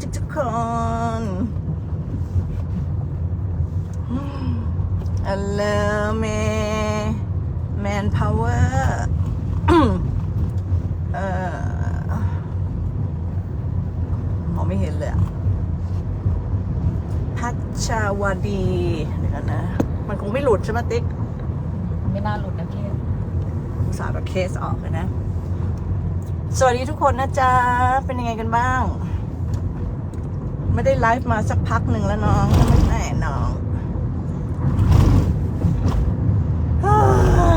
สวัสดีทุกๆคนฮัลโหลเมแมนพาวเวอร์เอ่อมองไม่เห็นเลยอะพัชชาวดีเดี๋ยวก่อนนะ มันคงไม่หลุดใช่ไหมติ๊ก ไม่น่าหลุดนะพี่อุตส่าห์แบบเคสออกเลยนะ สวัสดีทุกคนนะจ๊ะ เป็นยังไงกันบ้าง ไม่ได้ไลฟ์มาสักพักหนึ่งแล้วน้องไม่แน่น้องเฮ้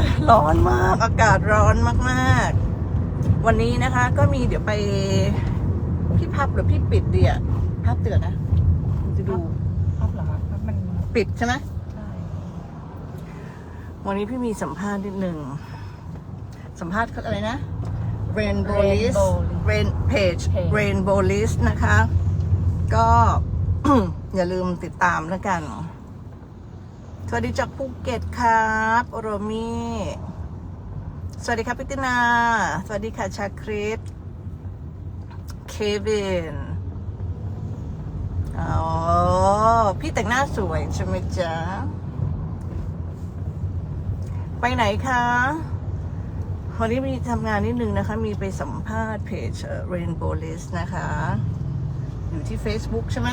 ยร้อนมากอากาศร้อนมากๆ วันนี้นะคะ ก็มีเดี๋ยวไปพี่พับหรือพี่ปิดเดียพับเตือนนะจะดูครับเหรอครับมันปิดใช่ไหมใช่วันนี้พี่มีสัมภาษณ์นิดหนึ่ง สัมภาษณ์อะไรนะ Rainbow List Rain Page Rainbow List นะคะ ก็ อย่าลืมติดตามแล้วกัน สวัสดีจากภูเก็ตครับโรมี่สวัสดีครับพิตินา สวัสดีค่ะชาคริสเควินอ๋อ พี่แต่งหน้าสวยใช่ไหมจ๊ะ ไปไหนคะวันนี้มีทำงานนิดนึงนะคะ มีไปสัมภาษณ์เพจเอ่อ Rainbow List นะคะ อยู่ที่ Facebook ใช่ไหม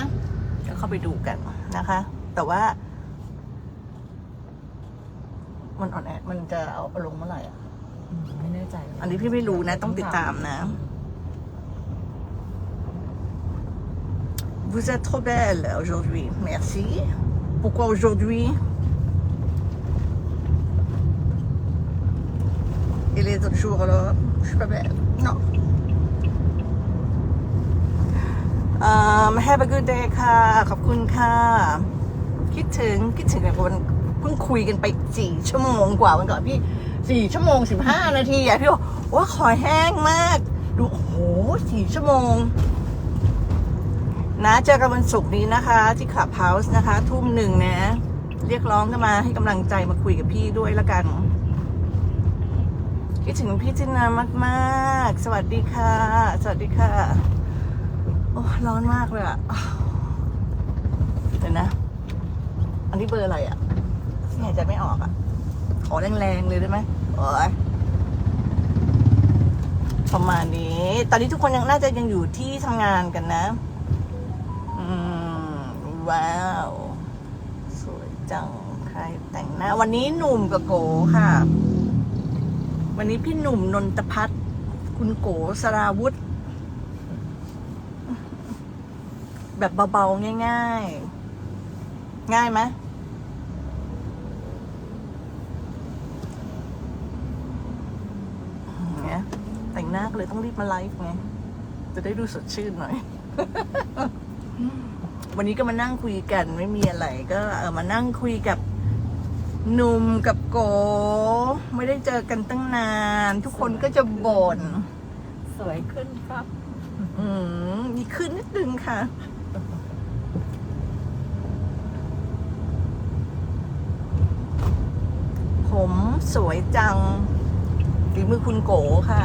ก็เข้าไปดูกันนะคะ แต่ว่า มันออนแอร์มันจะเอาลงเมื่อไหร่อะอืมไม่แน่ใจ อันนี้พี่ไม่รู้นะ ต้องติดตามนะ Vous êtes trop belle aujourd'hui. Merci. Pourquoi aujourd'hui Et les autres jours alors Je suis pas belle. Non. Um, have a good day ค่ะ ขอบคุณค่ะ คิดถึงคิดถึงแบบวันเพิ่งคุยกันไปสี่ชั่วโมงกว่าวันก่อนพี่สี่ชั่วโมงสิบห้านาทีอะพี่บอกว่าคอยแห้งมาก ดูโอ้โหสี่ชั่วโมง นะเจอกันวันศุกร์นี้นะคะ ที่ขับเฮาส์นะคะ ทุ่มหนึ่งนะ เรียกร้องกันมาให้กำลังใจมาคุยกับพี่ด้วยละกันคิดถึงพี่จินนามาก ๆ สวัสดีค่ะ สวัสดีค่ะ โอ้ร้อนมากเลยอะเดี๋ยวนะ อันนี้เบอร์อะไรอะที่หายใจไม่ออกอะขอแรงๆเลยได้ไหมโอ้ยประมาณนี้ ตอนนี้ทุกคนยังน่าจะยังอยู่ที่ทำงานกันนะ อืม ว้าว สวยจัง ใครแต่งหน้า วันนี้หนุ่มกับโกค่ะ วันนี้พี่หนุ่มนนทพัฒน์คุณโกสราวุธ แบบเบาๆ ง่ายๆ ง่ายไหมเนี่ยแต่งหน้าก็เลยต้องรีบมาไลฟ์ไง จะได้ดูสดชื่นหน่อย วันนี้ก็มานั่งคุยกันไม่มีอะไร ก็เออมานั่งคุยกับหนุ่มกับโก ไม่ได้เจอกันตั้งนาน ทุกคนก็จะบ่นสวยขึ้นครับ อืมมีขึ้นนิดนึงค่ะ ผมสวยจังฝีมือคุณโกค่ะ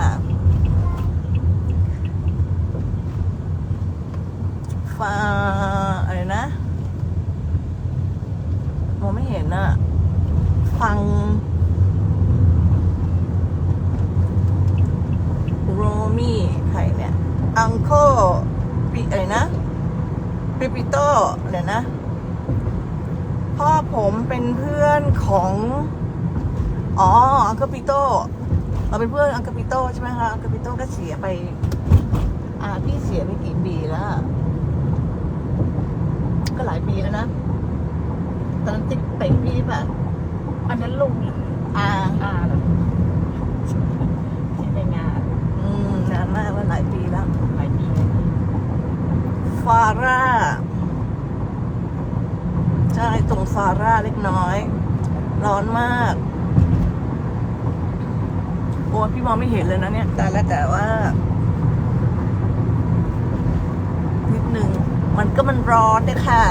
ฟ้า อะไรนะ มองไม่เห็นอะฟังโรมี่ใครเนี่ย อังโคปิอะไรนะ ปิปิโตเดี๋ยวนะ พ่อผมเป็นเพื่อนของอ๋ออังเคิลปิโตเราเป็นเพื่อนอังเคิลปิโตใช่ไหมคะอังเคิลปิโตก็เสียไป อ่าพี่เสียไปกี่ปีแล้วอะก็หลายปีแล้วนะตอนนั้นติ๊กเต่งพี่ป่ะอันนั้นลุงอ่าอ่าเหรอที่ในงาน อืมนานมากว่าหลายปีแล้วหลายปีเลย ฟาร่า ใช่ตรงฟาร่าเล็กน้อย ร้อนมาก โอ้พี่มองไม่เห็นเลยนะเนี่ย แต่ละแต่ว่า นิดนึง มันก็มันร้อนเนี่ยค่ะ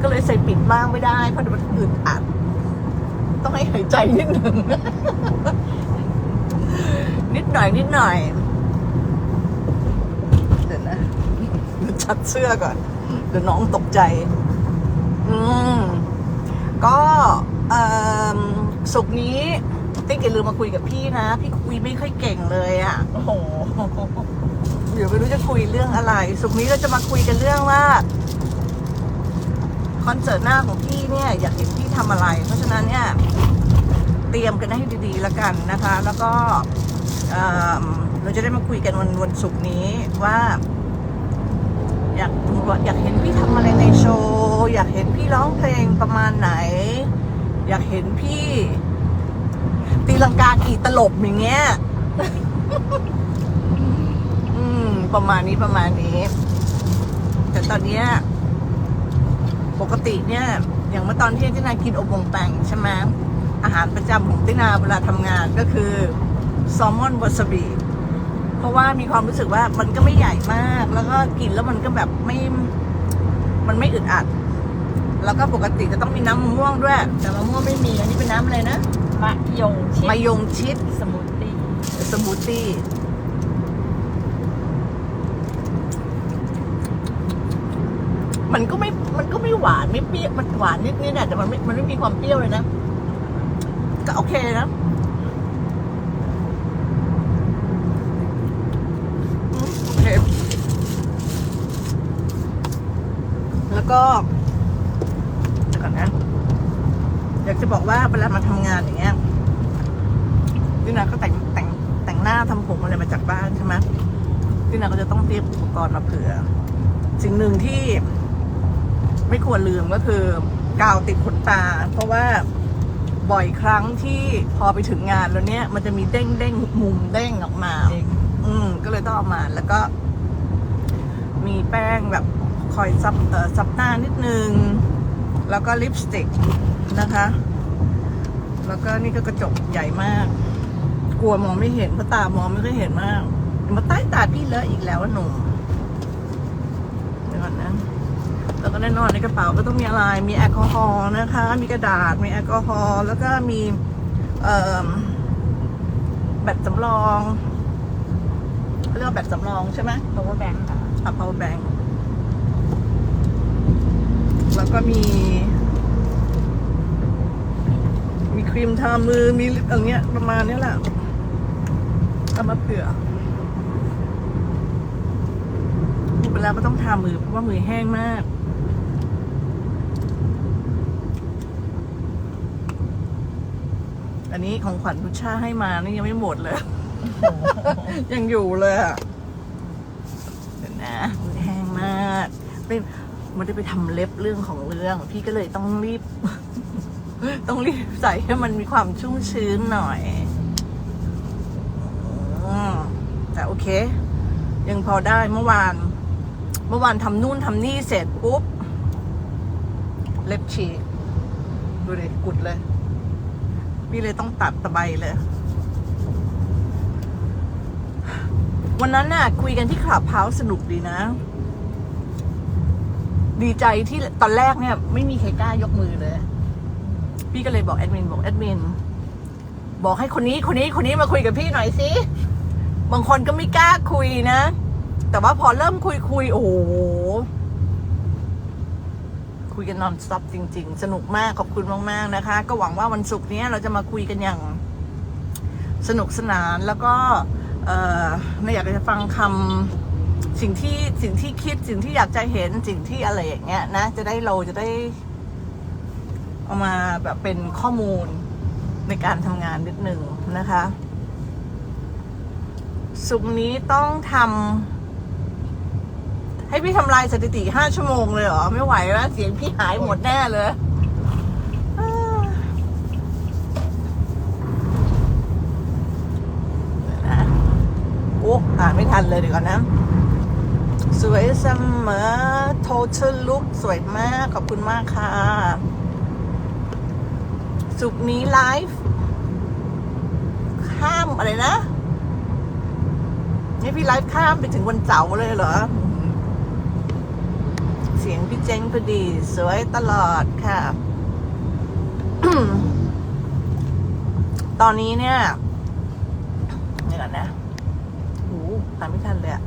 ก็เลยใส่ปิดบ้างไม่ได้ เพราะมันอึดอัด ต้องให้หายใจนิดหนึ่งนิดหน่อยนิดหน่อย เดี๋ยวนะ ชัดเสื้อก่อนเดี๋ยวน้องตกใจ อืมก็เอ่อสุกร์นี้ติ๊กอย่าลืมมาคุยกับพี่นะ พี่คุยไม่ค่อยเก่งเลยอะ่ะโอ้โหเดี๋ยวไม่รู้จะคุยเรื่องอะไร สุกร์นี้เราจะมาคุยกันเรื่องว่าคอนเสิร์ตหน้าของพี่เนี่ย อยากเห็นพี่ทำอะไร เพราะฉะนั้นเนี่ย เตรียมกันให้ดีๆแล้วกันนะคะ แล้วก็เอิ่มเราจะได้มาคุยกันวันวันศุกร์นี้ว่า อยากดูอยากเห็นพี่ทำอะไรในโชว์ อยากเห็นพี่ร้องเพลงประมาณไหน อยากเห็นพี่ ตีลังกากี่ตลบอย่างเงี้ยอืม ประมาณนี้ประมาณนี้ แต่ตอนเนี้ยปกติเนี่ย อย่างเมื่อตอนเที่ยงที่นายกินอบวงแปงใช่ไหมอาหารประจำของตินาเวลาทำงานก็คือแซลมอนวาซาบิ ราะว่ามีความรู้สึกว่ามันก็ไม่ใหญ่มาก แล้วก็กินแล้วมันก็แบบไม่ มันไม่อึดอัด แล้วก็ปกติจะต้องมีน้ำมะม่วงด้วย แต่มะม่วงไม่มี อันนี้เป็นน้ำอะไรนะมะยงชิดมายงชิดสมูทตี้สมูทตี้มันก็ไม่ มันก็ไม่หวานไม่เปรี้ยว มันหวานนิดนิดๆอะแต่มันไม่ มันไม่มีความเปรี้ยวเลยนะ ก็โอเคนะอืมโอเค แล้วก็เดี๋ยวก่อนนะ อยากจะบอกว่าเวลามาทำงานอย่างเงี้ยพี่นาก็แต่งแต่งแต่งหน้าทำผมอะไรมาจากบ้านใช่ไหมพี่นาก็จะต้องเตรียมอุปกรณ์มาเผื่อ สิ่งหนึ่งที่ไม่ควรลืมก็คือกาวติดขนตา เพราะว่าบ่อยครั้งที่พอไปถึงงานแล้วเนี้ยมันจะมีเด้งเด้งมุมเด้งออกมาจริงอืมก็เลยต้องเอามาแล้วก็ มีแป้งแบบ คอยซับเอ่อซับหน้านิดนึง แล้วก็ลิปสติกนะคะ แล้วก็นี่ก็กระจกใหญ่มาก กลัวมองไม่เห็นเพราะตามองไม่ค่อยเห็นมาก มาใต้ตาพี่เลอะอีกแล้วอะหนุ่มเดี๋ยวก่อนนะแล้วก็แน่นอนในกระเป๋าก็ต้องมีอะไร มีแอลกอฮอล์นะคะ มีกระดาษ มีแอลกอฮอล์ แล้วก็มีเอ่อแบตสำรองเขาเรียกว่าแบตสำรองใช่ไหมเพราะว่าแบงค์ค่ะอะ power bank แล้วก็มี มีครีมทามือมีอะไรเงี้ยประมาณนี้แหละเอามาเผื่อเวลาก็ต้องทามือเพราะว่ามือแห้งมากอันนี้ของขวัญพุชชาให้มานี่ยังไม่หมดเลย ยังอยู่เลยอะ เดี๋ยวนะมือแห้งมากไม่ ไมันได้ไปทำเล็บเรื่องของเรื่อง พี่ก็เลยต้องรีบ ต้องรีบใส่ให้มันมีความชุ่มชื้นหน่อยอแต่โอเค ยังพอได้เมื่อวาน เมื่อวานทำนู่นทำนี่เสร็จปุ๊บ เล็บฉีกดูดิกุดเลย พี่เลยต้องตัดตะไบเลย วันนั้นน่ะ คุยกันที่คลับเฮาสสนุกดีนะ ดีใจที่ตอนแรกเนี่ย ไม่มีใครกล้ายกมือเลย พี่ก็เลยบอกแอดมินบอกแอดมินบอกให้คนนี้คนนี้คนนี้มาคุยกับพี่หน่อยสิบางคนก็ไม่กล้าคุยนะ แต่ว่าพอเริ่มคุยคุยโอ้โหคุยกันนอนสต็อปจริง ๆ สนุกมากขอบคุณมากๆนะคะ ก็หวังว่าวันศุกร์นี้เราจะมาคุยกันอย่าง สนุกสนานแล้วก็ เออไม่อยากจะฟังคำ สิ่งที่สิ่งที่คิดสิ่งที่อยากจะเห็นสิ่งที่อะไรอย่างเงี้ยนะ จะได้เราจะได้ เอามาแบบเป็นข้อมูลในการทำงานนิดหนึ่งนะคะสุกนี้ต้องทำให้พี่ทำลายสถิติห้าชั่วโมงเลยเหรอ ไม่ไหวแล้วเสียงพี่หายหมดแน่เลยอ่านะโอ้อ่านไม่ทันเลยเดี๋ยวก่อนนะ วยเสมอ total look สวยมาก ขอบคุณมากค่ะ สุกนี้ไลฟ์ข้ามอะไรนะ นี่พี่ไลฟ์ข้ามไปถึงวันเสาร์เลยเหรอ เสียงพี่เจ้งพอดี สวยตลอดค่ะ ตอนนี้เนี่ยเดี๋ยวก่อนะโอ้อ่านไม่ทันเลยอะ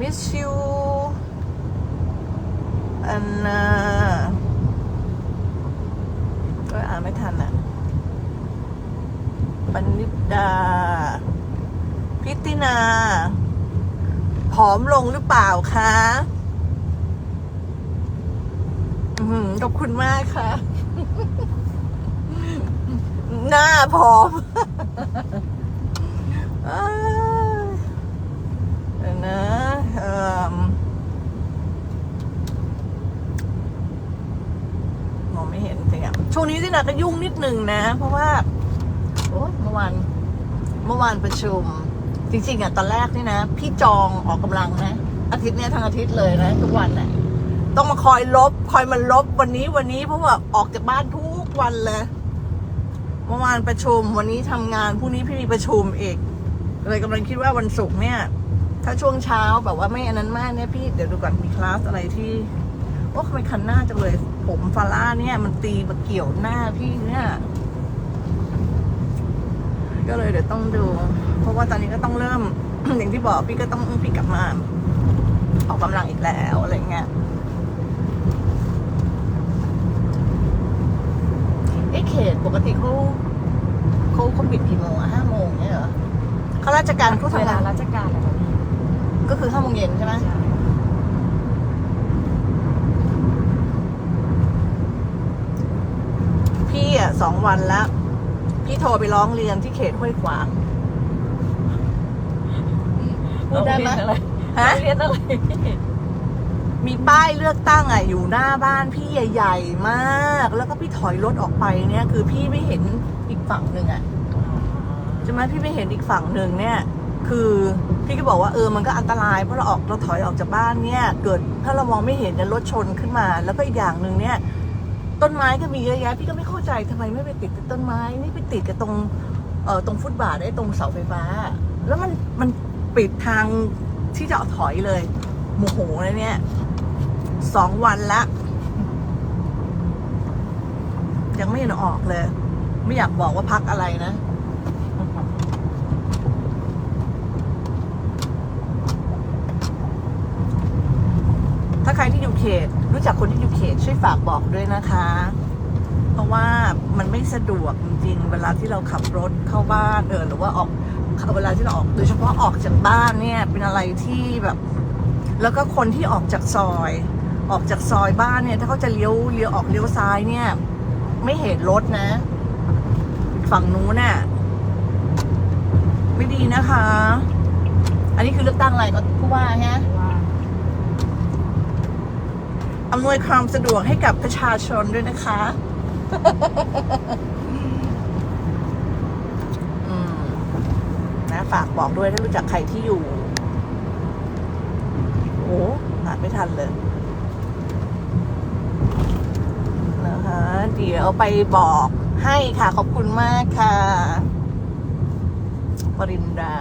miss you อันนาก็อ่านไม่ทันอะปนิดา พิตินา ผอมลงหรือเปล่าคะอือหือขอบคุณมากค่ะ หน้าผอมอนะ มองไม่เห็นจริงอะช่วงนี้ที่นาก็ยุ่งนิดนึงนะ เพราะว่าโอ้เมื่อวานเมื่อวานประชุม จริงๆอะตอนแรกนี่นะ พี่จองออกกำลังนะ อาทิตย์เนี้ยทั้งอาทิตย์เลยนะ ทุกวันน่ะต้องมาคอยลบ คอยมันลบวันนี้วันนี้เพราะว่าออกจากบ้านทุกวันเลยเมื่อวานประชุมวันนี้ทำงานพรุ่งนี้พี่มีประชุมอีกเลยกำลังคิดว่าวันศุกร์เนี่ย ถ้าช่วงเช้าแบบว่าไม่อันนั้นมากเนี่ยพี่เดี๋ยวดูก่อนมีคลาสอะไรที่โอ้ทำไมคันหน้าจังเลย ผมฟาร่าเนี่ย มันตีมาเกี่ยวหน้าพี่เนี่ยก็เลยเดี๋ยวต้องดู เพราะว่าตอนนี้ก็ต้องเริ่ม อย่างที่บอกพี่ก็ต้องพี่กลับมา ออกกำลังอีกแล้วอะไรเงี้ยเอ๊ะเขตปกติเขาเขาเขาปิดกี่โมงอะห้าโมงเนี่ยเหรอเขาราชการเขาทำงาลานราชการอะไรแบบนี้ ก็คือห้าโมงเย็นใช่ไหมใช่พี่อะสองวันแล้ว พี่โทรไปร้องเรียนที่เขตห้วยขวางพูดได้ไหมโรงเรียนอะไรฮะโรงเรียนอะไร มีป้ายเลือกตั้งอะอยู่หน้าบ้านพี่ใหญ่ ๆ มาก แล้วก็พี่ถอยรถออกไปเนี่ย คือพี่ไม่เห็นอีกฝั่งหนึ่งอะใช่ไหมพี่ไม่เห็นอีกฝั่งหนึ่งเนี่ย คือ พี่ก็บอกว่าเออมันก็อันตรายเพราะเราออกเราถอยออกจากบ้านเนี่ยเกิดถ้าเรามองไม่เห็นเนี่ยรถชนขึ้นมา แล้วก็อีกอย่างหนึ่งเนี่ยต้นไม้ก็มีเยอะแยะพี่ก็ไม่เข้าใจทำไมไม่ไปติดกับต้นไม้นี่ไปติดกับตรงเอ่อตรงฟุตบาทไอ้ตรงเสาไฟฟ้า แล้วมันมันปิดทางที่จะถอยเลยโมโหเลยเนี่ยสองวันละ ยังไม่เห็นออกเลย ไม่อยากบอกว่าพักอะไรนะ ถ้าใครที่อยู่ เขตรู้จักคนที่อยู่เขตช่วยฝากบอกด้วยนะคะ เพราะว่ามันไม่สะดวกจริงๆ เวลาที่เราขับรถเข้าบ้านเออหรือว่าออกเวลาที่เราออกโดยเฉพาะออกจากบ้านเนี่ยเป็นอะไรที่แบบ แล้วก็คนที่ออกจากซอย ออกจากซอยบ้านเนี่ย ถ้าเขาจะเลี้ยวเลี้ยวออกเลี้ยวซ้ายเนี่ย ไม่เห็นรถนะ ฝั่งนู้นน่ะไม่ดีนะคะ อันนี้คือเลือกตั้งอะไรก็ผู้ว่าฮะ อำนวยความสะดวกให้กับประชาชนด้วยนะคะนะฝากบอกด้วยถ้ารู้จักใครที่อยู่ โอ้หาไม่ทันเลยนะคะเดี๋ยวไปบอกให้ค่ะ ขอบคุณมากค่ะปรินดา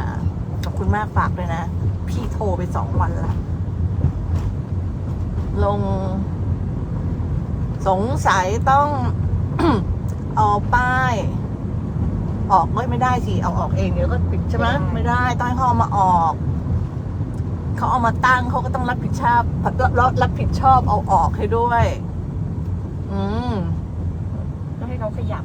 ขอบคุณมากฝากเลยนะ พี่โทรไปสองวันละ ลง สงสัยต้อง เอาป้าย ออกไม่ไม่ได้สิเอาออกเองเดี๋ยวก็ปิดใช่ไหมไม่ได้ต้องให้เขาเอามาออก เขาเอามาตั้งเขาก็ต้องรับผิดชอบรับรับผิดชอบเอาออกให้ด้วย อืมก็ให้เขาขยับ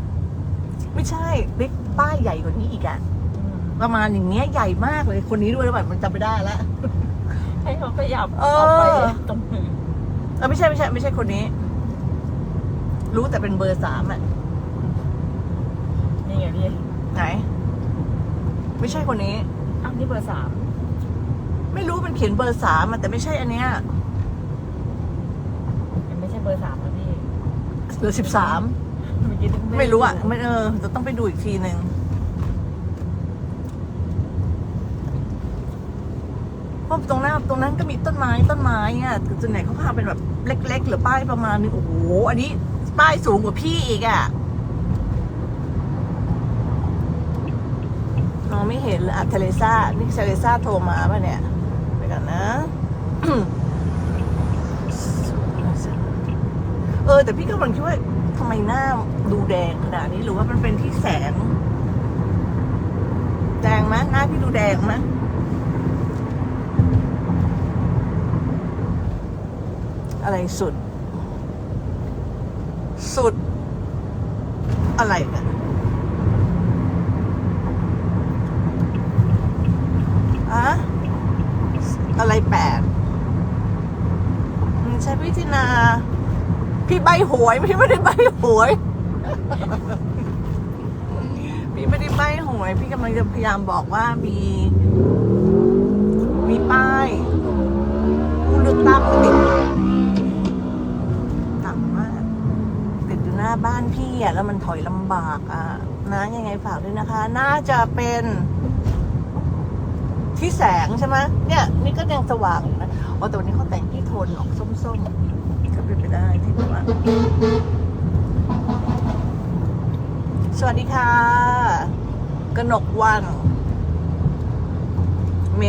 ไม่ใช่บิ๊กป้ายใหญ่กว่านี้อีกอะอืมประมาณอย่างเงี้ยใหญ่มากเลยคนนี้ด้วยแล้วแบบมันจำไม่ได้แล้วให้เขาขยับเออออกไปตรงอื่น เออไม่ใช่ไม่ใช่ ไม่ใช่คนนี้ รู้แต่เป็นเบอร์สามอะนี่ไงพี่ไหน ไม่ใช่คนนี้ อ้าวนี่เบอร์สามไม่รู้มันเขียนเบอร์สามอะแต่ไม่ใช่อันเนี้ยยังไม่ใช่เบอร์สามนะพี่ หรือสิบสามเมื่อกี้นึกไม่รู้อะไม่เออจะต้องไปดูอีกทีหนึ่งาตรงหน้าตรงนั้นก็มีต้นไม้ต้นไม้อะส่วนไหนเขาพาเป็นแบบเล็ก ๆ หรือป้ายประมาณนึงโอ้โหอันนี้ป้ายสูงกว่าพี่อีกอะมองไม่เห็นเลยอะเทเลซ่านี่เทเลซ่าโทรมาป่ะเนี่ยไปกันนะเออแต่พี่ก็กำลังคิดว่าทำไมหน้าดูแดงขนาดนี้หรือว่ามันเป็นที่แสง แดงไหมหน้าพี่ดูแดงไหม อะไรสุด สุด อะไรเนี่ยอะอะไรแปดใช่พิธีนาพี่ใบหวยพี่ไม่ได้ใบหวย พี่ไม่ได้ใบหวย พี่กำลังจะพยายามบอกว่ามี มีป้ายผู้เลือกตั้งติดาบ้านพี่อะแล้วมันถอยลำบากอะนะยังไงฝากด้วยนะคะ น่าจะเป็นที่แสงใช่ไหมเนี่ย นี่ก็ยังสว่างอยู่นะอ๋อแต่วันนี้เขาแต่งที่โทนออกส้มๆก็เป็นไปได้ที่แบบว่าสวัสดีค่ะกนกวัน เม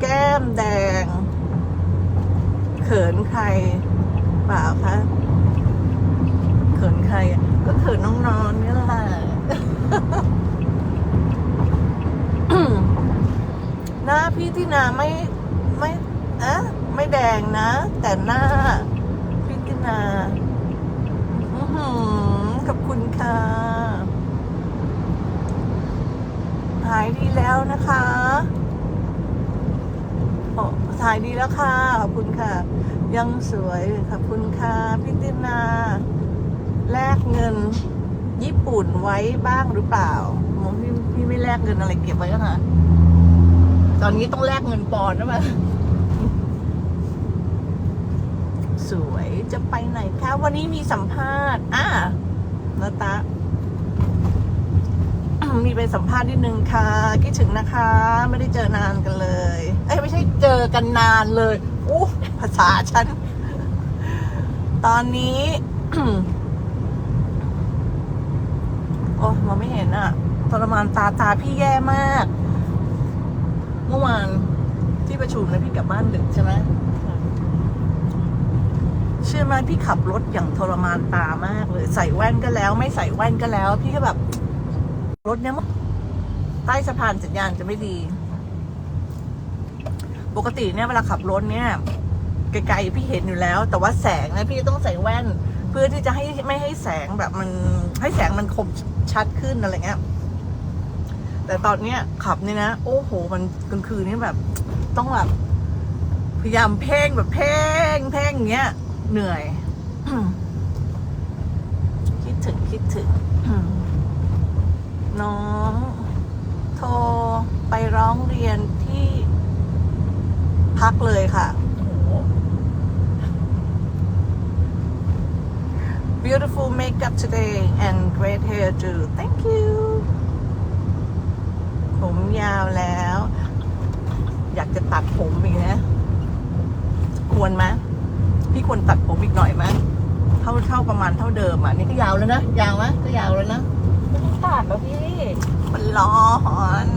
แก้มแดง เขินใคร เปล่าคะเขินใครก็เขินน้องๆนี่แหละหน้าพี่ที่นาไม่ไม่อะไม่แดงนะ แต่หน้าพี่ที่นาอือหือขอบคุณค่ะ หายดีแล้วนะคะโอ้หายดีแล้วค่ะ ขอบคุณค่ะ ยังสวยขอบคุณค่ะพี่ตินาแลกเงินญี่ปุ่นไว้บ้างหรือเปล่าโมพี่พี่ไม่แลกเงินอะไรเก็บไว้แล้วค่ะตอนนี้ต้องแลกเงินปอนด์นะมั้ยสวยจะไปไหนคะวันนี้มีสัมภาษณ์อะนาตามีไปสัมภาษณ์นิดนึงค่ะคิดถึงนะคะ ไม่ได้เจอนานกันเลย เอ้ยไม่ใช่เจอกันนานเลยอู้าษาฉัน ตอนนี้ โอ้มองไม่เห็นอะทรมานตาตาพี่แย่มาก เมื่อวานที่ประชุมนะพี่กลับบ้านดึกใช่ไหมเชื่อไหมพี่ขับรถอย่างทรมานตามากเลย ใส่แว่นก็แล้ว ไม่ใส่แว่นก็แล้ว พี่ก็แบบ รถเนี้ยมั้ใต้สะพานสัญญาณจะไม่ดี ปกติเนี่ยเวลาขับรถเนี่ย ไกลๆพี่เห็นอยู่แล้ว แต่ว่าแสงนะพี่ต้องใส่แว่น เพื่อที่จะให้ไม่ให้แสงแบบมันให้แสงมันคมชัดขึ้นอะไรเงี้ยแต่ตอนเนี้ยขับเนี่ยนะ โอ้โห มันกลางคืนนี่แบบ ต้องแบบพยายามเพ่งแบบเพ่งเพ่งเงี้ย เหนื่อย คิดถึงคิดถึงน้อง โทรไปร้องเรียนที่พักเลยค่ะ Beautiful makeup today and great hair too. Thank you. ผมยาวแล้ว อยากจะตัดผมอีกนะ ควรไหมพี่ควรตัดผมอีกหน่อยไหมเท่าเท่าประมาณเท่าเดิมอะ นี่ก็ยาวแล้วนะ ยาวไหมก็ยาวแล้วนะไม่ต้องตัดแล้วพี่ มันร้อน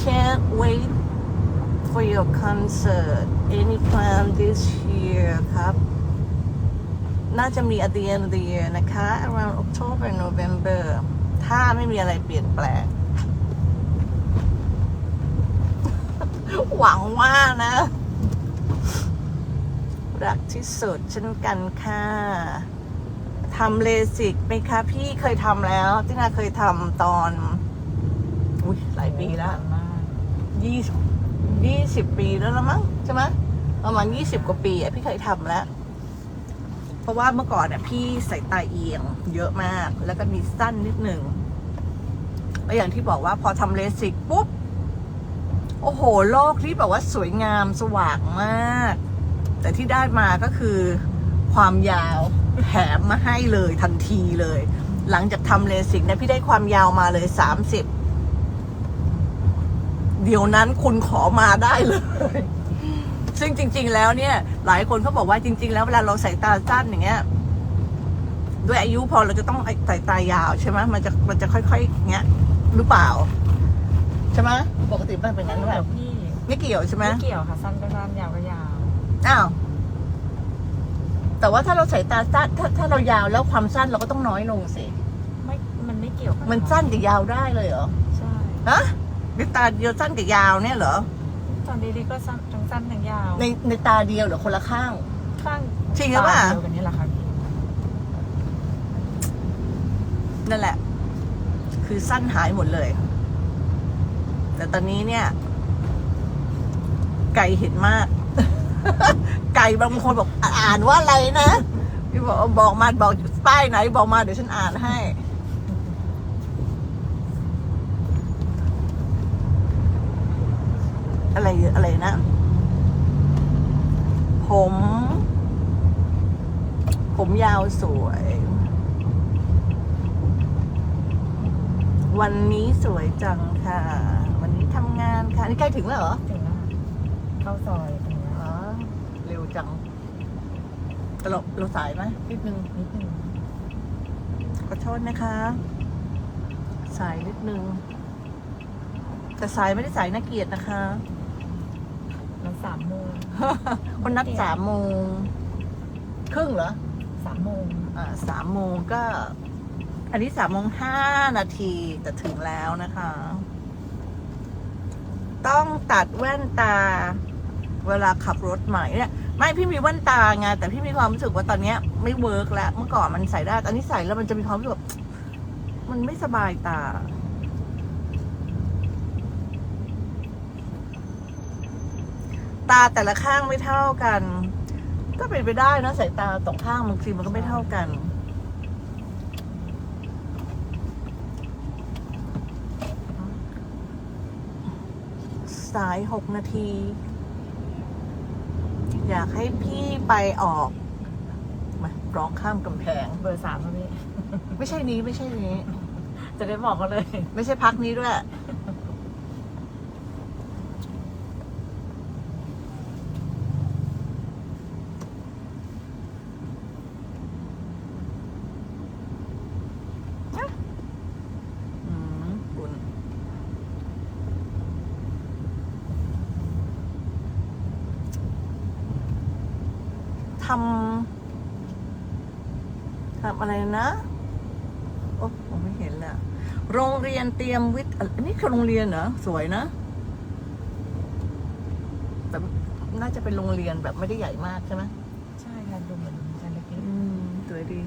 Can't wait for your concert any plan this year ครับ น่าจะมี at the end of the year นะคะ around October November ถ้าไม่มีอะไรเปลี่ยนแปลง หวังว่านะ รักที่สุดเช่นกันค่ะทำเลสิกไหมคะพี่เคยทำแล้วที่นาเคยทำตอน อุ้ยหลายปีแล้วยี่สิบ ยี่สิบปีแล้วละมั้งใช่ไหมประมาณยี่สิบกว่าปีอะพี่เคยทำแล้ว เพราะว่าเมื่อก่อนอะพี่สายตาเอียง เยอะมาก แล้วก็มีสั้นนิดหนึ่งแล้วอย่างที่บอกว่าพอทำเลสิกปุ๊บ โอ้โห โลกที่แบบว่าสวยงามสว่างมาก แต่ที่ได้มาก็คือความยาวแถมมาให้เลยทันทีเลย หลังจากทำเลสิกเนี่ยพี่ได้ความยาวมาเลยสามสิบ เดี๋ยวนั้นคุณขอมาได้เลย ซึ่งจริง ๆ แล้วเนี่ย หลายคนเขาบอกว่าจริง ๆ แล้วเวลาเราใส่ตาสั้นอย่างเงี้ย ด้วยอายุพอเราจะต้องใส่ตายาวใช่ไหมมันจะมันจะค่อยๆอย่างเงี้ยหรือเปล่า ใช่ไหมปกติมันเป็นอย่างนั้นหรือเปเกี่ยล่าวพี่ไม่เกี่ยวใช่ไหมไม่เกี่ยวค่ะ สั้นก็สั้นยาวก็ยาวอ้าวแต่ว่าถ้าเราใส่ตาสั้นถ้าถ้าเรายาวแล้วความสั้นเราก็ต้องน้อยลงสิไม่มันไม่เกี่ยวกัมันสั้นกับยาวได้เลยเหรอใช่ฮะ ในตาเดียวสั้นกับยาวเนี่ยเหรอ ตอนดีๆก็สั้นทั้งสั้นทั้งยาวในในตาเดียวเหรอคนละข้าง ข้างจริงหรือเปล่าตเดียวกันนี่แหละค่ะพี่นั่นแหละ คือสั้นหายหมดเลย แต่ตอนนี้เนี่ย ไก่เห็นมาก ไก่บางคนบอกอ่อ่านว่าอะไรนะพี่บอกว่าบอกมาบอกอยู่ป้ายไหนบอกมาเดี๋ยวฉันอ่านให้ อะไรอะไรนะ ผม ผมยาวสวย วันนี้สวยจังค่ะ วันนี้ทำงานค่ะ นี่ใกล้ถึงแล้วเหรอ ถึงแล้วค่ะเข้าซอยตรงนี้อ๋อเร็วจังแต่เราเราสายไหมนิดนึงนิดนึงขอโทษนะคะ สายนิดนึง แต่สายไม่ได้สายน่าเกลียดนะคะ มันสามโมงคนนัดสามโมงครึ่งเหรอสามโมงอ่าสามโมงก็ อันนี้สามโมงห้านาทีแต่ถึงแล้วนะคะ ต้องตัดแว่นตา เวลาขับรถใหม่เนี่ยไม่พี่มีแว่นตาไงแต่พี่มีความรู้สึกว่าตอนเนี้ย ไม่เวิร์กแล้วเมื่อก่อนมันใส่ได้ตอนนี้ใส่แล้วมันจะมีความรู้สึกแบบมันไม่สบายตา ตาแต่ละข้างไม่เท่ากัน ก็เป็นไปได้นะสายตาสองข้างบางทีมันก็ไม่เท่ากันสายหกนาที อยากให้พี่ไปออกมาร้องข้ามกำแพงเบอร์สามค่ะพี่ไม่ใช่นี้ไม่ใช่นี้ จะได้บอกเขาเลย ไม่ใช่พักนี้ด้วย อืมคุณทำทำ อะไรนะโอ้ผมไม่เห็นแล้วโรงเรียนเตรียมวิทย์อันนี้คือโรงเรียนเหรอสวยนะแต่น่าจะเป็นโรงเรียนแบบไม่ได้ใหญ่มากใช่ไหมใช่ค่ะดูเหมือนกันเล็กอืมสวยดี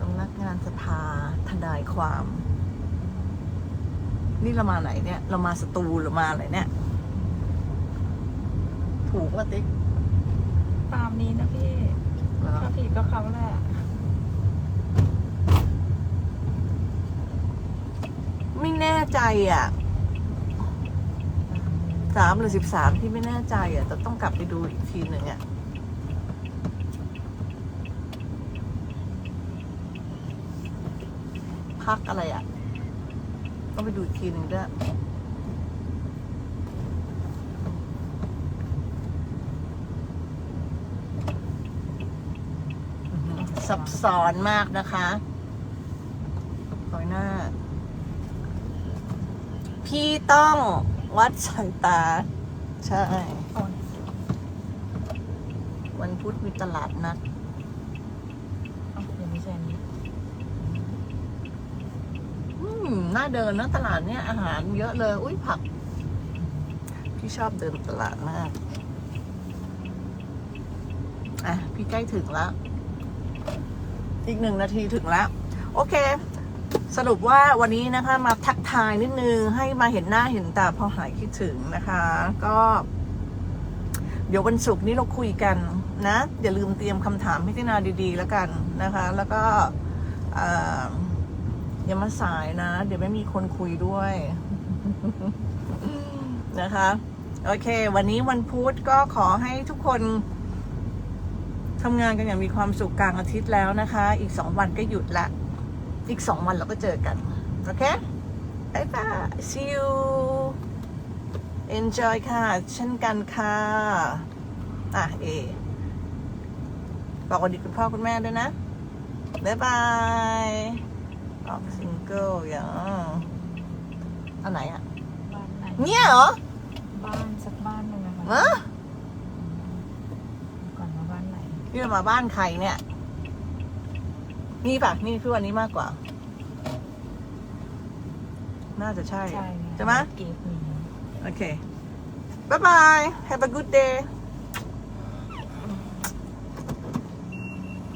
สำนักงานสภาทนายความ นี่เรามาไหนเนี่ย เรามาสตูลหรือมาอะไรเนี่ย ถูกว่าติ๊กๆตามนี้นะพี่ เหรอถ้าผิดก็เขาแหละไม่แน่ใจอะสามหรือสิบสามที่ไม่แน่ใจอะแต่ต้องกลับไปดูอีกทีหนึ่งอะพักอะไรอะต้องไปดูอีกทีหนึ่งด้วยอื้อหือ ซับซ้อนมากนะคะคอยหน้า พี่ต้องวัดสายตา ใช่โอ้ยวันพุธมีตลาดนัดเอ้ายังไม่ใช่อันนี้อืมน่าเดินนะตลาดเนี้ยอาหารเยอะเลย อุ้ยผัก พี่ชอบเดินตลาดมาก อะ พี่ใกล้ถึงแล้ว อีกหนึ่งนาทีถึงแล้ว โอเค สรุปว่าวันนี้นะคะ มาทักทายนิดนึง ให้มาเห็นหน้าเห็นตาพอหายคิดถึงนะคะ ก็ เดี๋ยววันศุกร์นี้เราคุยกันนะ อย่าลืมเตรียมคำถามให้ตินาดีๆ แล้วกันนะคะ แล้วก็อย่ามาสายนะ เดี๋ยวไม่มีคนคุยด้วยนะคะ โอเค วันนี้วันพุธก็ขอให้ทุกคน ทำงานกันอย่างมีความสุขกลางอาทิตย์แล้วนะคะ อีกสองวันก็หยุดละ อีกสองวันเราก็เจอกัน โอเคบายบาย see you enjoy ค่ะ เช่นกันค่ะ อะ เอ บอกวันดีคุณพ่อคุณแม่ด้วยนะบ๊ายบายออกซิงเกิลอย่างอันไหนอะบ้านไหนเนี่ยเหรอ บ้านสักบ้านหนึ่งนะคะ ฮะ ก่อนว่าบ้า นไหนนี่เรามาบ้านใครเนี่ย นี่ป่ะนี่คือวันนี้มากกว่า น่าจะใช่ใช่ใช่ไหมกิฟต์มีโอเคบายบาย have a good day